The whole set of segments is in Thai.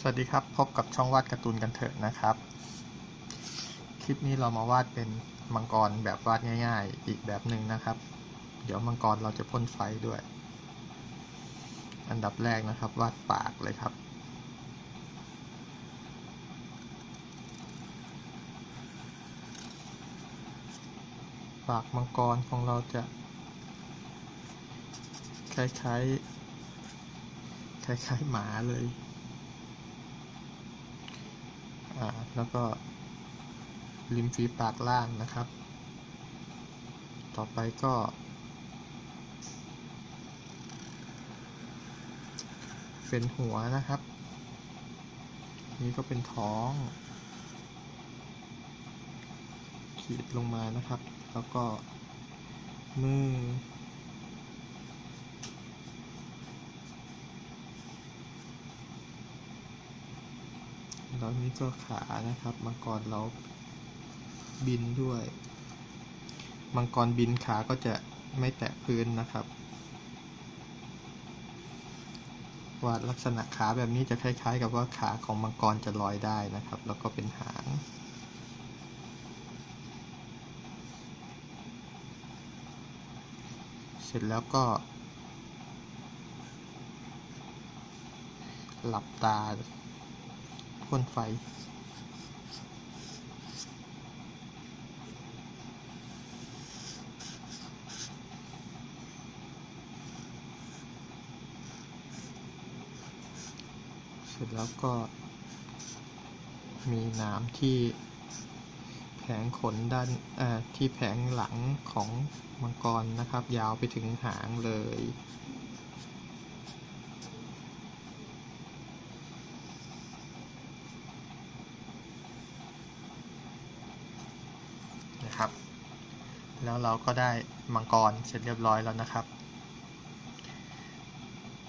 สวัสดีครับ พบกับช่องวาดการ์ตูนกันเถอะนะครับ คลิปนี้เรามาวาดเป็นมังกรแบบวาดง่าย ๆ อีกแบบหนึ่งนะครับ เดี๋ยวมังกรเราจะพ่นไฟด้วย อันดับแรกนะครับ วาดปากเลยครับ ปากมังกรของเราจะคล้ายๆคล้ายๆหมาเลย อ่า แล้วก็ริมฝีปากล่างนะครับ ต่อไปก็ เป็นหัวนะครับ นี่ก็เป็นท้อง ขีดลงมานะครับ แล้วก็มือ แล้วนี่ก็ขานะครับ มังกรเราบินด้วย มังกรบินขาก็จะไม่แตะพื้นนะครับ วาดลักษณะขาแบบนี้จะคล้าย ๆ กับว่าขาของมังกรจะลอยได้นะครับ แล้วก็เป็นหางเสร็จแล้วก็ หลับตา พ่นไฟ เสร็จแล้วก็ มีน้ำที่แผงขนด้านที่แผงหลังของมังกรนะครับ ยาวไปถึงหางเลย นะครับ แล้วเราก็ได้มังกรเสร็จเรียบร้อยแล้วนะครับ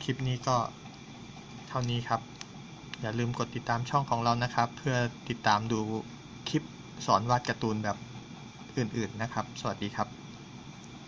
คลิปนี้ก็เท่านี้ครับ อย่าลืมกดติดตามช่องของเรานะครับ เพื่อติดตามดูคลิปสอนวาดการ์ตูนแบบอื่นๆนะครับ สวัสดีครับ